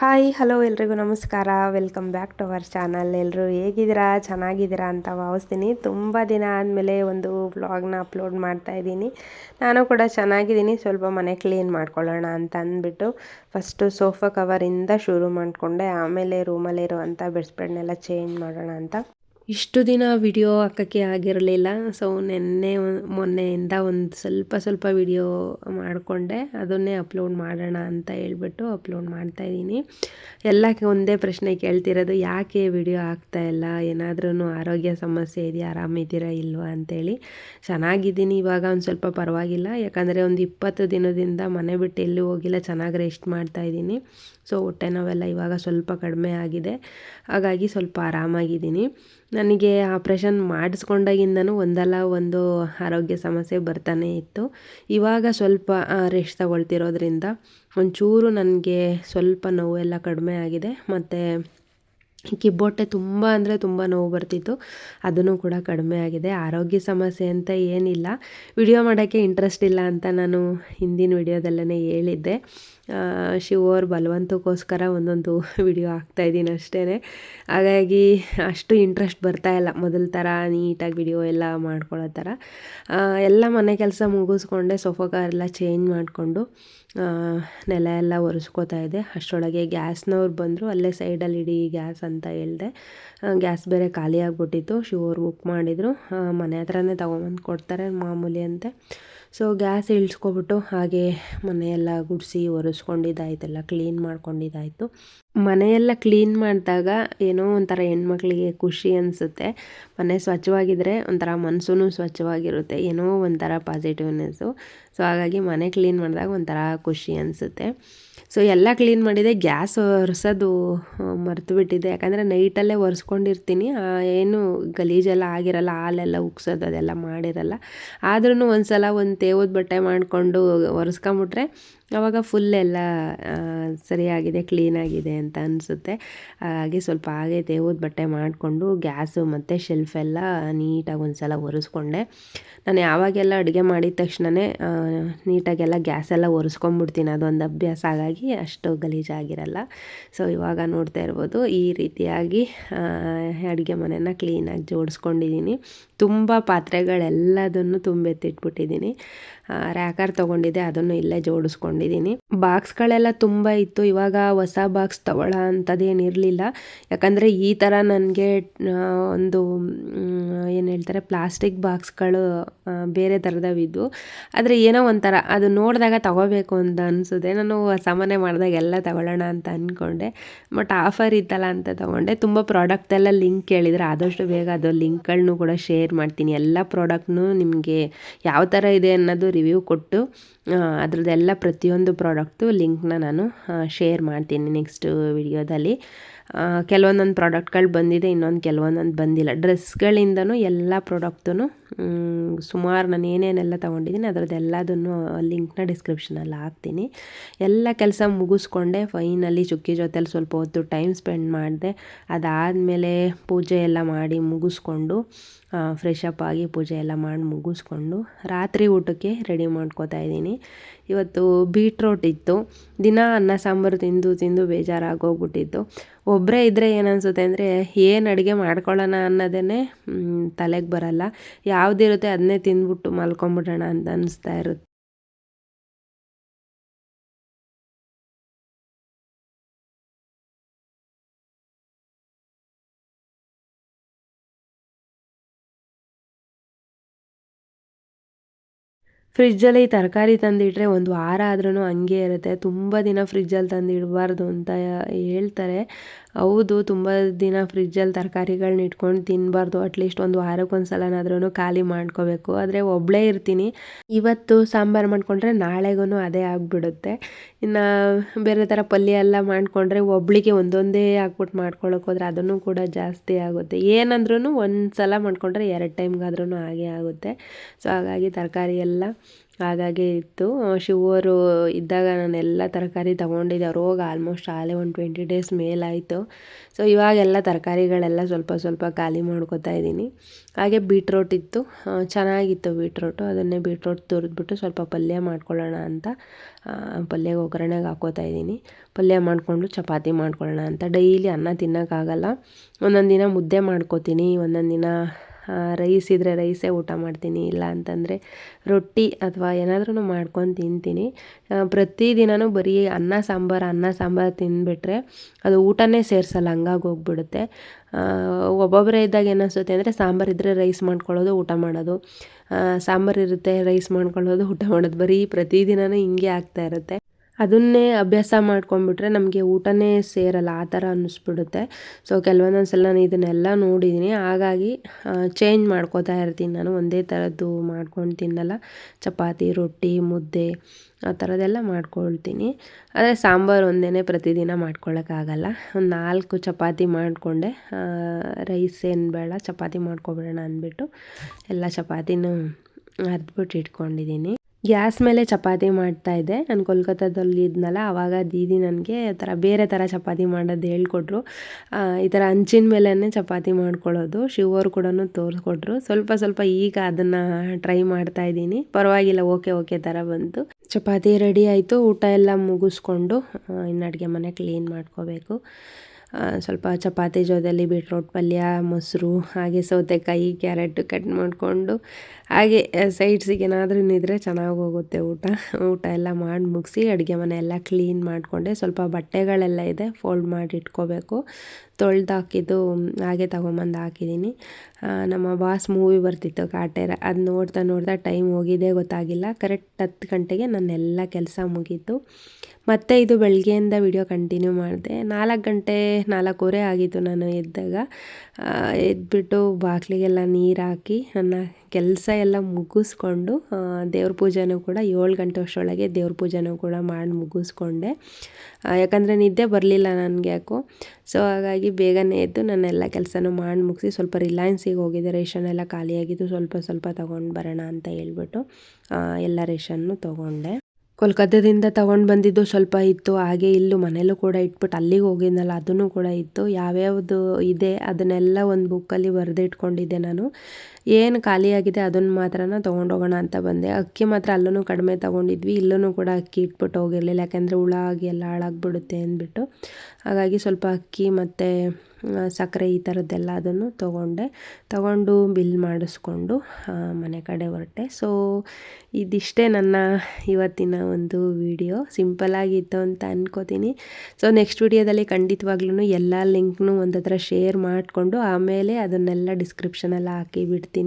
Hi, hello ಎಲ್ರಿಗೂ ನಮಸ್ಕಾರ. Welcome back to our channel ಎಲ್ಲರೂ ಹೇಗಿದ್ದೀರಾ? ಚೆನ್ನಾಗಿದ್ದೀರಾ ಅಂತ ಭಾವಿಸ್ತೀನಿ. ತುಂಬ ದಿನ ಆದಮೇಲೆ ಒಂದು ವ್ಲಾಗ್ನ ಅಪ್ಲೋಡ್ ಮಾಡ್ತಾ ಇದ್ದೀನಿ. ನಾನು ಕೂಡ ಚೆನ್ನಾಗಿದ್ದೀನಿ. ಸ್ವಲ್ಪ ಮನೆ ಕ್ಲೀನ್ ಮಾಡ್ಕೊಳ್ಳೋಣ ಅಂತ ಅಂದ್ಬಿಟ್ಟು ಫಸ್ಟು ಸೋಫಾ ಕವರಿಂದ ಶುರು ಮಾಡಿಕೊಂಡೆ. ಆಮೇಲೆ ರೂಮಲ್ಲಿರುವಂಥ ಬೆಡ್ಸ್ಪ್ರೆಡ್ನೆಲ್ಲ ಚೇಂಜ್ ಮಾಡೋಣ ಅಂತ. ಇಷ್ಟು ದಿನ ವಿಡಿಯೋ ಹಾಕೋಕ್ಕೆ ಆಗಿರಲಿಲ್ಲ. ಸೊ ನಿನ್ನೆ ಮೊನ್ನೆಯಿಂದ ಒಂದು ಸ್ವಲ್ಪ ಸ್ವಲ್ಪ ವಿಡಿಯೋ ಮಾಡಿಕೊಂಡೆ. ಅದನ್ನೇ ಅಪ್ಲೋಡ್ ಮಾಡೋಣ ಅಂತ ಹೇಳ್ಬಿಟ್ಟು ಅಪ್ಲೋಡ್ ಮಾಡ್ತಾಯಿದ್ದೀನಿ ಎಲ್ಲ ಒಂದೇ ಪ್ರಶ್ನೆ ಕೇಳ್ತಿರೋದು, ಯಾಕೆ ವಿಡಿಯೋ ಇಲ್ಲ? ಏನಾದ್ರೂ ಆರೋಗ್ಯ ಸಮಸ್ಯೆ ಇದೆಯಾ? ಆರಾಮಿದ್ದೀರಾ ಇಲ್ವಾ ಅಂತೇಳಿ. ಚೆನ್ನಾಗಿದ್ದೀನಿ. ಇವಾಗ ಒಂದು ಸ್ವಲ್ಪ ಪರವಾಗಿಲ್ಲ. ಯಾಕಂದರೆ ಒಂದು ಇಪ್ಪತ್ತು ದಿನದಿಂದ ಮನೆ ಬಿಟ್ಟು ಎಲ್ಲೂ ಹೋಗಿಲ್ಲ. ಚೆನ್ನಾಗಿ ರೆಸ್ಟ್ ಮಾಡ್ತಾಯಿದ್ದೀನಿ ಸೊ ಹೊಟ್ಟೆ ನೋವೆಲ್ಲ ಇವಾಗ ಸ್ವಲ್ಪ ಕಡಿಮೆ ಆಗಿದೆ. ಹಾಗಾಗಿ ಸ್ವಲ್ಪ ಆರಾಮಾಗಿದ್ದೀನಿ. ನನಗೆ ಆಪ್ರೇಷನ್ ಮಾಡಿಸ್ಕೊಂಡಾಗಿಂದನೂ ಒಂದಲ್ಲ, ಒಂದು ಆರೋಗ್ಯ ಸಮಸ್ಯೆ ಬರ್ತಾನೆ ಇತ್ತು. ಇವಾಗ ಸ್ವಲ್ಪ ರೆಸ್ಟ್ ತಗೊಳ್ತಿರೋದ್ರಿಂದ ಒಂಚೂರು ನನಗೆ ಸ್ವಲ್ಪ ನೋವೆಲ್ಲ ಕಡಿಮೆ ಆಗಿದೆ. ಮತ್ತು ಕಿಬ್ಬೊಟ್ಟೆ ತುಂಬ ಅಂದರೆ ತುಂಬ ನೋವು ಬರ್ತಿತ್ತು. ಅದನ್ನು ಕೂಡ ಕಡಿಮೆ ಆಗಿದೆ. ಆರೋಗ್ಯ ಸಮಸ್ಯೆ ಅಂತ ಏನಿಲ್ಲ. ವಿಡಿಯೋ ಮಾಡೋಕ್ಕೆ ಇಂಟ್ರೆಸ್ಟ್ ಇಲ್ಲ ಅಂತ ನಾನು ಹಿಂದಿನ ವಿಡಿಯೋದಲ್ಲೇ ಹೇಳಿದ್ದೆ. ಶಿವೋರ್ ಬಲವಂತಕ್ಕೋಸ್ಕರ ಒಂದೊಂದು ವಿಡಿಯೋ ಹಾಕ್ತಾಯಿದ್ದೀನಿ ಅಷ್ಟೇ ಹಾಗಾಗಿ ಅಷ್ಟು ಇಂಟ್ರೆಸ್ಟ್ ಬರ್ತಾ ಇಲ್ಲ ಮೊದಲ ಥರ ನೀಟಾಗಿ ವಿಡಿಯೋ ಎಲ್ಲ ಮಾಡ್ಕೊಳ್ಳೋ ಥರ ಎಲ್ಲ ಮನೆ ಕೆಲಸ ಮುಗಿಸ್ಕೊಂಡೆ ಸೋಫಾ ಎಲ್ಲ ಚೇಂಜ್ ಮಾಡಿಕೊಂಡು ನೆಲ ಎಲ್ಲ ಒರೆಸ್ಕೋತಾ ಇದೆ ಅಷ್ಟರೊಳಗೆ ಗ್ಯಾಸ್ನವ್ರು ಬಂದರು, ಅಲ್ಲೇ ಸೈಡಲ್ಲಿ ಇಡೀ ಗ್ಯಾಸ್ ಅಂತ ಹೇಳಿದೆ. ಗ್ಯಾಸ್ ಬೇರೆ ಖಾಲಿ ಆಗಿಬಿಟ್ಟಿತ್ತು. ಶಿವೋರು ಬುಕ್ ಮಾಡಿದರು. ಮನೆ ಹತ್ರನೇ ತೊಗೊಂಬಂದು ಕೊಡ್ತಾರೆ ಮಾಮೂಲಿ ಅಂತೆ. ಸೊ ಗ್ಯಾಸ್ ಇಳಿಸ್ಕೊಬಿಟ್ಟು ಹಾಗೆ ಮನೆಯೆಲ್ಲ ಗುಡಿಸಿ ಒರೆಸ್ಕೊಂಡಿದ್ದಾಯ್ತೆಲ್ಲ ಕ್ಲೀನ್ ಮಾಡ್ಕೊಂಡಿದ್ದಾಯಿತು. ಮನೆಯೆಲ್ಲ ಕ್ಲೀನ್ ಮಾಡಿದಾಗ ಏನೋ ಒಂಥರ ಹೆಣ್ಮಕ್ಳಿಗೆ ಖುಷಿ ಅನಿಸುತ್ತೆ. ಮನೆ ಸ್ವಚ್ಛವಾಗಿದ್ದರೆ ಒಂಥರ ಮನಸ್ಸೂ ಸ್ವಚ್ಛವಾಗಿರುತ್ತೆ. ಏನೋ ಒಂಥರ ಪಾಸಿಟಿವ್ನೆಸ್ಸು ಸೊ ಹಾಗಾಗಿ ಮನೆ ಕ್ಲೀನ್ ಮಾಡಿದಾಗ ಒಂಥರ ಖುಷಿ ಅನಿಸುತ್ತೆ. ಸೊ ಎಲ್ಲ ಕ್ಲೀನ್ ಮಾಡಿದೆ. ಗ್ಯಾಸ್ ಒರೆಸೋದು ಮರೆತು ಬಿಟ್ಟಿದ್ದೆ ಯಾಕಂದರೆ ನೈಟಲ್ಲೇ ಒರೆಸ್ಕೊಂಡಿರ್ತೀನಿ. ಏನು ಗಲೀಜೆಲ್ಲ ಆಗಿರಲ್ಲ, ಹಾಲೆಲ್ಲ ಉಗ್ಸೋದು, ಅದೆಲ್ಲ ಮಾಡಿರಲ್ಲ. ಆದ್ರೂ ಒಂದು ಸಲ ಒಂದು ತೇವದ ಬಟ್ಟೆ ಮಾಡಿಕೊಂಡು ಒರೆಸ್ಕೊಂಬಿಟ್ರೆ ಆವಾಗ ಫುಲ್ ಎಲ್ಲ ಸರಿಯಾಗಿದೆ ಕ್ಲೀನಾಗಿದೆ ಅಂತ ಅನಿಸುತ್ತೆ. ಹಾಗೆ ಸ್ವಲ್ಪ ಹಾಗೆ ತೇವದ ಬಟ್ಟೆ ಮಾಡಿಕೊಂಡು ಗ್ಯಾಸು ಮತ್ತು ಶೆಲ್ಫೆಲ್ಲ ನೀಟಾಗಿ ಒಂದು ಸಲ ಒರೆಸ್ಕೊಂಡೆ. ನಾನು ಯಾವಾಗೆಲ್ಲ ಅಡುಗೆ ಮಾಡಿದ ತಕ್ಷಣವೇ ನೀಟಾಗೆಲ್ಲ ಗ್ಯಾಸೆಲ್ಲ ಒರೆಸ್ಕೊಂಬಿಡ್ತೀನಿ. ಅದೊಂದು ಅಭ್ಯಾಸ ಹಾಗಾಗಿ ಅಷ್ಟು ಗಲೀಜಾಗಿರಲ್ಲ. ಸೊ ಇವಾಗ ನೋಡ್ತಾ ಇರ್ಬೋದು, ಈ ರೀತಿಯಾಗಿ ಅಡುಗೆ ಮನೆಯನ್ನು ಕ್ಲೀನಾಗಿ ಜೋಡಿಸ್ಕೊಂಡಿದ್ದೀನಿ. ತುಂಬ ಪಾತ್ರೆಗಳೆಲ್ಲದನ್ನು ತುಂಬೆತ್ತಿಟ್ಬಿಟ್ಟಿದ್ದೀನಿ ರ್ಯಾಕರ್ ತೊಗೊಂಡಿದ್ದೆ, ಅದನ್ನು ಇಲ್ಲೇ ಜೋಡಿಸ್ಕೊಂಡಿದ್ದೀನಿ. ಬಾಕ್ಸ್ಗಳೆಲ್ಲ ತುಂಬ ಇತ್ತು. ಇವಾಗ ಹೊಸ ಬಾಕ್ಸ್ ತೊಗೊಳ್ಳೋ ಅಂಥದ್ದೇನಿರಲಿಲ್ಲ ಯಾಕಂದರೆ ಈ ಥರ ನನಗೆ ಒಂದು ಏನು ಹೇಳ್ತಾರೆ, ಪ್ಲಾಸ್ಟಿಕ್ ಬಾಕ್ಸ್ಗಳು ಬೇರೆ ಥರದವಿದ್ದು ಆದರೆ ಏನೋ ಒಂಥರ, ಅದು ನೋಡಿದಾಗ ತಗೋಬೇಕು ಅಂತ ಅನಿಸುತ್ತೆ. ನಾನು ಹೊಸ ಮನೆ ಮಾಡಿದಾಗ ಎಲ್ಲ ತಗೊಳ್ಳೋಣ ಅಂತ ಅಂದ್ಕೊಂಡೆ ಬಟ್ ಆಫರ್ ಇತ್ತಲ್ಲ ಅಂತ ತೊಗೊಂಡೆ. ತುಂಬ ಪ್ರಾಡಕ್ಟ್ ಎಲ್ಲ ಲಿಂಕ್ ಕೇಳಿದರೆ ಆದಷ್ಟು ಬೇಗ ಅದು ಲಿಂಕ್ಗಳನ್ನೂ ಕೂಡ ಶೇರ್ ಮಾಡ್ತೀನಿ. ಎಲ್ಲ ಪ್ರಾಡಕ್ಟ್ನು ನಿಮಗೆ ಯಾವ ಥರ ಇದೆ ಅನ್ನೋದು ರಿವ್ಯೂ ಕೊಟ್ಟು ಅದರದ್ದೆಲ್ಲ ಪ್ರತಿಯೊಂದು ಪ್ರಾಡಕ್ಟು ಲಿಂಕ್ನ ನಾನು ಶೇರ್ ಮಾಡ್ತೀನಿ ನೆಕ್ಸ್ಟ್ ವಿಡಿಯೋದಲ್ಲಿ ಕೆಲವೊಂದೊಂದು ಪ್ರಾಡಕ್ಟ್ಗಳು ಬಂದಿದೆ, ಇನ್ನೊಂದು ಕೆಲವೊಂದೊಂದು ಬಂದಿಲ್ಲ. ಡ್ರೆಸ್ಗಳಿಂದನೂ ಎಲ್ಲ ಪ್ರಾಡಕ್ಟೂ ಸುಮಾರು ನಾನು ಏನೇನೆಲ್ಲ ತೊಗೊಂಡಿದ್ದೀನಿ ಅದರದ್ದೆಲ್ಲದನ್ನು ಲಿಂಕ್ನ ಡಿಸ್ಕ್ರಿಪ್ಷನಲ್ಲಿ ಹಾಕ್ತೀನಿ. ಎಲ್ಲ ಕೆಲಸ ಮುಗಿಸ್ಕೊಂಡೆ ಫೈನಲಿ ಚುಕ್ಕಿ ಜೊತೆಲಿ ಸ್ವಲ್ಪ ಹೊತ್ತು ಟೈಮ್ ಸ್ಪೆಂಡ್ ಮಾಡಿದೆ. ಅದಾದಮೇಲೆ ಪೂಜೆ ಎಲ್ಲ ಮಾಡಿ ಮುಗಿಸ್ಕೊಂಡು ಫ್ರೆಶ್ ಅಪ್ ಆಗಿ ಪೂಜೆ ಎಲ್ಲ ಮಾಡಿ ಮುಗಿಸ್ಕೊಂಡು, ರಾತ್ರಿ ಊಟಕ್ಕೆ ರೆಡಿ ಮಾಡ್ಕೋತಾ ಇದ್ದೀನಿ. ಇವತ್ತು ಬೀಟ್ರೋಟ್ ಇತ್ತು. ದಿನ ಅನ್ನ, ಸಾಂಬಾರು ತಿಂದು ತಿಂದು ಬೇಜಾರಾಗೋಗ್ಬಿಟ್ಟಿತ್ತು. ಒಬ್ಬರೇ ಇದ್ದರೆ ಏನನ್ಸುತ್ತೆ ಅಂದರೆ, ಏನು ಅಡುಗೆ ಮಾಡ್ಕೊಳ್ಳೋಣ ಅನ್ನೋದೇ ತಲೆಗೆ ಬರಲ್ಲ. ಯಾವುದಿರುತ್ತೆ ಅದನ್ನೇ ತಿಂದ್ಬಿಟ್ಟು ಮಲ್ಕೊಂಬಿಡೋಣ ಅಂತ ಅನಿಸ್ತಾ ಇರುತ್ತೆ. ಫ್ರಿಜ್ಜಲ್ಲಿ ತರಕಾರಿ ತಂದಿಟ್ಟರೆ ಒಂದು ವಾರ ಆದ್ರೂ ಹಂಗೆ ಇರುತ್ತೆ. ತುಂಬ ದಿನ ಫ್ರಿಜ್ಜಲ್ಲಿ ತಂದಿಡಬಾರ್ದು ಅಂತ ಹೇಳ್ತಾರೆ. ಹೌದು, ತುಂಬ ದಿನ ಫ್ರಿಜ್ಜಲ್ಲಿ ತರಕಾರಿಗಳನ್ನ ಇಟ್ಕೊಂಡು ತಿನ್ನಬಾರ್ದು ಅಟ್ಲೀಸ್ಟ್ ಒಂದು ವಾರಕ್ಕೊಂದು ಸಲನಾದ್ರೂ ಖಾಲಿ ಮಾಡ್ಕೋಬೇಕು. ಆದರೆ ಒಬ್ಬಳೇ ಇರ್ತೀನಿ. ಇವತ್ತು ಸಾಂಬಾರು ಮಾಡಿಕೊಂಡ್ರೆ ನಾಳೆಗೂ ಅದೇ ಆಗಿಬಿಡುತ್ತೆ. ಇನ್ನು ಬೇರೆ ಥರ ಪಲ್ಯ ಎಲ್ಲ ಮಾಡಿಕೊಂಡ್ರೆ ಒಬ್ಳಿಗೆ ಒಂದೊಂದೇ ಹಾಕ್ಬಿಟ್ಟು ಮಾಡ್ಕೊಳಕ್ಕೆ ಹೋದರೆ ಅದನ್ನು ಕೂಡ ಜಾಸ್ತಿ ಆಗುತ್ತೆ. ಏನಂದ್ರೂ ಒಂದು ಸಲ ಮಾಡಿಕೊಂಡ್ರೆ ಎರಡು ಟೈಮ್ಗಾದ್ರೂ ಹಾಗೆ ಆಗುತ್ತೆ. ಸೊ ಹಾಗಾಗಿ ತರಕಾರಿ ಎಲ್ಲ ಹಾಗಾಗಿ ಇತ್ತು. ಶಿವರು ಇದ್ದಾಗ ನಾನು ಎಲ್ಲ ತರಕಾರಿ ತೊಗೊಂಡಿದ್ದೆ. ಅವ್ರು ಆಲ್ಮೋಸ್ಟ್ ಆಲೇ ಒಂದು ಟ್ವೆಂಟಿ ಡೇಸ್ ಮೇಲಾಯಿತು. ಸೊ ಇವಾಗೆಲ್ಲ ತರಕಾರಿಗಳೆಲ್ಲ ಸ್ವಲ್ಪ ಸ್ವಲ್ಪ ಖಾಲಿ ಮಾಡ್ಕೊತಾ ಇದ್ದೀನಿ. ಹಾಗೆ ಬೀಟ್ರೋಟ್ ಇತ್ತು. ಚೆನ್ನಾಗಿತ್ತು ಬೀಟ್ರೋಟು ಅದನ್ನೇ ಬೀಟ್ರೋಟ್ ತುರಿದ್ಬಿಟ್ಟು ಸ್ವಲ್ಪ ಪಲ್ಯ ಮಾಡ್ಕೊಳ್ಳೋಣ ಅಂತ ಪಲ್ಯಗೆ ಒಗ್ಗರಣೆಗೆ ಹಾಕೋತಾ ಇದ್ದೀನಿ. ಪಲ್ಯ ಮಾಡಿಕೊಂಡು ಚಪಾತಿ ಮಾಡ್ಕೊಳ್ಳೋಣ ಅಂತ. ಡೈಲಿ ಅನ್ನ ತಿನ್ನೋಕ್ಕಾಗಲ್ಲ. ಒಂದೊಂದು ದಿನ ಮುದ್ದೆ ಮಾಡ್ಕೋತೀನಿ. ಒಂದೊಂದು ದಿನ ರೈಸ್ ಇದ್ದರೆ ರೈಸೇ ಊಟ ಮಾಡ್ತೀನಿ, ಇಲ್ಲ ಅಂತಂದರೆ ರೊಟ್ಟಿ ಅಥವಾ ಏನಾದ್ರೂ ಮಾಡ್ಕೊಂಡು ತಿಂತೀನಿ. ಪ್ರತಿದಿನವೂ ಬರೀ ಅನ್ನ, ಸಾಂಬಾರು ಅನ್ನ, ಸಾಂಬಾರು ತಿಂದುಬಿಟ್ರೆ ಅದು ಊಟನೇ ಸೇರಿಸಲ್ಲ, ಹಂಗಾಗಿ ಹೋಗ್ಬಿಡುತ್ತೆ. ಒಬ್ಬೊಬ್ಬರೇ ಇದ್ದಾಗ ಏನಿಸುತ್ತೆ ಅಂದರೆ ಸಾಂಬಾರು ಇದ್ದರೆ ರೈಸ್ ಮಾಡ್ಕೊಳ್ಳೋದು, ಊಟ ಮಾಡೋದು. ಸಾಂಬಾರು ಇರುತ್ತೆ, ರೈಸ್ ಮಾಡ್ಕೊಳ್ಳೋದು, ಊಟ ಮಾಡೋದು. ಬರೀ ಪ್ರತಿದಿನವೂ ಹಿಂಗೆ ಆಗ್ತಾ ಇರುತ್ತೆ. ಅದನ್ನೇ ಅಭ್ಯಾಸ ಮಾಡ್ಕೊಂಡ್ಬಿಟ್ರೆ ನಮಗೆ ಊಟನೇ ಸೇರಲ್ಲ, ಆ ಥರ ಅನ್ನಿಸ್ಬಿಡುತ್ತೆ. ಸೊ ಕೆಲವೊಂದೊಂದು ಸಲ ನಾನು ಇದನ್ನೆಲ್ಲ ನೋಡಿದ್ದೀನಿ ಹಾಗಾಗಿ ಚೇಂಜ್ ಮಾಡ್ಕೋತಾ ಇರ್ತೀನಿ ನಾನು. ಒಂದೇ ಥರದ್ದು ಮಾಡ್ಕೊಂಡು ತಿನ್ನಲ್ಲ. ಚಪಾತಿ, ರೊಟ್ಟಿ, ಮುದ್ದೆ, ಆ ಥರದ್ದೆಲ್ಲ ಮಾಡ್ಕೊಳ್ತೀನಿ. ಆದರೆ ಸಾಂಬಾರು ಒಂದೇ ಪ್ರತಿದಿನ ಮಾಡ್ಕೊಳ್ಳೋಕ್ಕಾಗಲ್ಲ ಒಂದು ನಾಲ್ಕು ಚಪಾತಿ ಮಾಡಿಕೊಂಡೆ. ರೈಸ್ ಏನು ಬೇಡ, ಚಪಾತಿ ಮಾಡ್ಕೊಬಿಡೋಣ ಅಂದ್ಬಿಟ್ಟು ಎಲ್ಲ ಚಪಾತಿನೂ ಅರ್ದ್ಬಿಟ್ಟು ಇಟ್ಕೊಂಡಿದ್ದೀನಿ ಗ್ಯಾಸ್ ಮೇಲೆ ಚಪಾತಿ ಮಾಡ್ತಾ ಇದ್ದೆ. ನಾನು ಕೋಲ್ಕತ್ತಾದಲ್ಲಿ ಇದ್ನಲ್ಲ ಆವಾಗ ದೀದಿ ನನಗೆ ಥರ ಬೇರೆ ಥರ ಚಪಾತಿ ಮಾಡೋದು ಹೇಳ್ಕೊಟ್ರು. ಈ ಥರ ಹಂಚಿನ ಮೇಲೇ ಚಪಾತಿ ಮಾಡ್ಕೊಳ್ಳೋದು ಶಿವರು ಕೂಡ ತೋರಿಸ್ಕೊಟ್ರು. ಸ್ವಲ್ಪ ಸ್ವಲ್ಪ ಈಗ ಅದನ್ನು ಟ್ರೈ ಮಾಡ್ತಾ ಇದ್ದೀನಿ. ಪರವಾಗಿಲ್ಲ, ಓಕೆ ಓಕೆ ಥರ ಬಂತು. ಚಪಾತಿ ರೆಡಿ ಆಯಿತು, ಊಟ ಎಲ್ಲ ಮುಗಿಸ್ಕೊಂಡು ಇನ್ನು ಅಡುಗೆ ಮನೆ ಕ್ಲೀನ್ ಮಾಡ್ಕೋಬೇಕು. ಸ್ವಲ್ಪ ಚಪಾತಿ ಜೊತೆಲಿ ಬೀಟ್ರೋಟ್ ಪಲ್ಯ, ಮೊಸರು, ಹಾಗೆ ಸೌತೆಕಾಯಿ, ಕ್ಯಾರೆಟ್ ಕಟ್ ಮಾಡಿಕೊಂಡು ಹಾಗೆ ಸೈಡ್ಸಿಗೆ ಏನಾದರೂ ಇದ್ದರೆ ಚೆನ್ನಾಗಿ ಹೋಗುತ್ತೆ ಊಟ. ಊಟ ಎಲ್ಲ ಮಾಡಿ ಮುಗಿಸಿ, ಅಡುಗೆ ಮನೆ ಎಲ್ಲ ಕ್ಲೀನ್ ಮಾಡಿಕೊಂಡೆ. ಸ್ವಲ್ಪ ಬಟ್ಟೆಗಳೆಲ್ಲ ಇದೆ ಫೋಲ್ಡ್ ಮಾಡಿ ಇಟ್ಕೋಬೇಕು. ತೊಳೆದು ಹಾಕಿದ್ದು ಹಾಗೆ ತೊಗೊಂಬಂದು ಹಾಕಿದ್ದೀನಿ ನಮ್ಮ ಬಾಸ್ ಮೂವಿ ಬರ್ತಿತ್ತು, ಕಾಟೇರ. ಅದು ನೋಡ್ತಾ ನೋಡ್ತಾ ಟೈಮ್ ಹೋಗಿದ್ದೇ ಗೊತ್ತಾಗಿಲ್ಲ. ಕರೆಕ್ಟ್ ಹತ್ತು ಗಂಟೆಗೆ ನನ್ನೆಲ್ಲ ಕೆಲಸ ಮುಗೀತು. ಮತ್ತೆ ಇದು ಬೆಳಗ್ಗೆಯಿಂದ ವಿಡಿಯೋ ಕಂಟಿನ್ಯೂ ಮಾಡಿದೆ. ನಾಲ್ಕು ಗಂಟೆ, ನಾಲ್ಕೂವರೆ ಆಗಿತ್ತು ನಾನು ಎದ್ದಾಗ. ಎದ್ಬಿಟ್ಟು ಬಾಗಿಲಿಗೆಲ್ಲ ನೀರು ಹಾಕಿ ನನ್ನ ಕೆಲಸ ಎಲ್ಲ ಮುಗಿಸ್ಕೊಂಡು ದೇವ್ರ ಪೂಜೆನೂ ಕೂಡ ಏಳು ಗಂಟೆ ಅಷ್ಟರೊಳಗೆ ದೇವ್ರ ಪೂಜೆನೂ ಕೂಡ ಮಾಡಿ ಮುಗಿಸ್ಕೊಂಡೆ. ಯಾಕಂದರೆ ನಿದ್ದೆ ಬರಲಿಲ್ಲ ನನಗೆ ಯಾಕೋ. ಸೊ ಹಾಗಾಗಿ ಬೇಗನೆ ಎದ್ದು ನನ್ನೆಲ್ಲ ಕೆಲಸನೂ ಮಾಡಿ ಮುಗಿಸಿ ಸ್ವಲ್ಪ ರಿಲಯನ್ಸಿಗೆ ಹೋಗಿದ್ದೆ. ರೇಷನ್ ಎಲ್ಲ ಖಾಲಿಯಾಗಿದ್ದು ಸ್ವಲ್ಪ ಸ್ವಲ್ಪ ತೊಗೊಂಡು ಬರೋಣ ಅಂತ ಹೇಳ್ಬಿಟ್ಟು ಎಲ್ಲ ರೇಷನ್ನು ತೊಗೊಂಡೆ. ಕೋಲ್ಕತ್ತಾದಿಂದ ತೊಗೊಂಡು ಬಂದಿದ್ದು ಸ್ವಲ್ಪ ಇತ್ತು, ಹಾಗೆ ಇಲ್ಲೂ ಮನೇಲೂ ಕೂಡ ಇಟ್ಬಿಟ್ಟು ಅಲ್ಲಿಗೆ ಹೋಗಿದ್ನಲ್ಲ, ಅದನ್ನು ಕೂಡ ಇತ್ತು. ಯಾವ್ಯಾವುದು ಇದೆ, ಅದನ್ನೆಲ್ಲ ಒಂದು ಬುಕ್ಕಲ್ಲಿ ಬರೆದಿಟ್ಕೊಂಡಿದ್ದೆ ನಾನು. ಏನು ಖಾಲಿಯಾಗಿದೆ ಅದನ್ನು ಮಾತ್ರ ತೊಗೊಂಡೋಗೋಣ ಅಂತ ಬಂದೆ. ಅಕ್ಕಿ ಮಾತ್ರ ಅಲ್ಲೂ ಕಡಿಮೆ ತೊಗೊಂಡಿದ್ವಿ. ಇಲ್ಲೂ ಕೂಡ ಅಕ್ಕಿ ಇಟ್ಬಿಟ್ಟು ಹೋಗಿರಲಿಲ್ಲ. ಯಾಕೆಂದರೆ ಹುಳ ಆಗಿ ಎಲ್ಲ ಹಾಳಾಗ್ಬಿಡುತ್ತೆ ಅಂದ್ಬಿಟ್ಟು. ಹಾಗಾಗಿ ಸ್ವಲ್ಪ ಅಕ್ಕಿ ಮತ್ತು ಸಕ್ಕರೆ ಈ ಥರದ್ದೆಲ್ಲ ಅದನ್ನು ತೊಗೊಂಡೆ. ತೊಗೊಂಡು ಬಿಲ್ ಮಾಡಿಸ್ಕೊಂಡು ಮನೆ ಕಡೆ ಹೊರಟೆ. ಸೊ ಇದಿಷ್ಟೇ ನನ್ನ ಇವತ್ತಿನ ಒಂದು ವಿಡಿಯೋ. ಸಿಂಪಲಾಗಿತ್ತು ಅಂತ ಅನ್ಕೋತೀನಿ. ಸೊ ನೆಕ್ಸ್ಟ್ ವಿಡಿಯೋದಲ್ಲಿ ಖಂಡಿತವಾಗ್ಲೂ ಎಲ್ಲ ಲಿಂಕ್ನು ಒಂದು ಹತ್ರ ಶೇರ್ ಮಾಡಿಕೊಂಡು ಆಮೇಲೆ ಅದನ್ನೆಲ್ಲ ಡಿಸ್ಕ್ರಿಪ್ಷನಲ್ಲಿ ಹಾಕಿ ಬಿಡ್ತೀನಿ.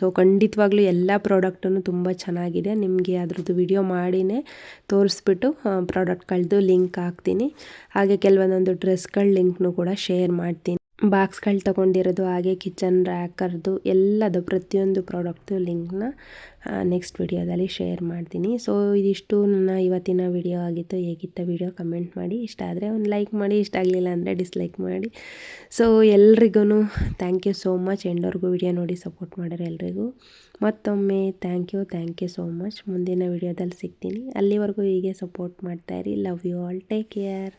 ಸೊ ಖಂಡಿತವಾಗ್ಲೂ ಎಲ್ಲ ಪ್ರಾಡಕ್ಟನ್ನು ತುಂಬ ಚೆನ್ನಾಗಿದೆ. ನಿಮಗೆ ಅದ್ರದ್ದು ವಿಡಿಯೋ ಮಾಡಿನೇ ತೋರಿಸ್ಬಿಟ್ಟು ಪ್ರಾಡಕ್ಟ್ಗಳದ್ದು ಲಿಂಕ್ ಹಾಕ್ತೀನಿ. ಹಾಗೆ ಕೆಲವೊಂದೊಂದು ಡ್ರೆಸ್ಗಳ ಲಿಂಕ್ನು ಕೂಡ ಶೇರ್ ಮಾಡ್ತೀನಿ. ಬಾಕ್ಸ್ಗಳು ತಗೊಂಡಿರೋದು, ಹಾಗೆ ಕಿಚನ್ ರ್ಯಾಕರ್ದು, ಎಲ್ಲದು, ಪ್ರತಿಯೊಂದು ಪ್ರಾಡಕ್ಟ್ದು ಲಿಂಕ್ನ ನೆಕ್ಸ್ಟ್ ವಿಡಿಯೋದಲ್ಲಿ ಶೇರ್ ಮಾಡ್ತೀನಿ. ಸೊ, ಇದಿಷ್ಟು ನನ್ನ ಇವತ್ತಿನ ವಿಡಿಯೋ ಆಗಿತ್ತು. ಹೇಗಿತ್ತು ವಿಡಿಯೋ ಕಮೆಂಟ್ ಮಾಡಿ. ಇಷ್ಟ ಆದರೆ ಒಂದು ಲೈಕ್ ಮಾಡಿ, ಇಷ್ಟ ಆಗಲಿಲ್ಲ ಅಂದರೆ ಡಿಸ್ಲೈಕ್ ಮಾಡಿ. ಸೊ ಎಲ್ರಿಗೂ ಥ್ಯಾಂಕ್ ಯು ಸೋ ಮಚ್ ಎಂಡವ್ರಿಗೂ ವಿಡಿಯೋ ನೋಡಿ ಸಪೋರ್ಟ್ ಮಾಡೋರು ಎಲ್ರಿಗೂ. ಮತ್ತೊಮ್ಮೆ thank you thank you so much ಮುಂದಿನ ವಿಡಿಯೋದಲ್ಲಿ ಸಿಗ್ತೀನಿ. ಅಲ್ಲಿವರೆಗೂ ಹೀಗೆ support ಮಾಡ್ತಾಯಿರಿ love you all take care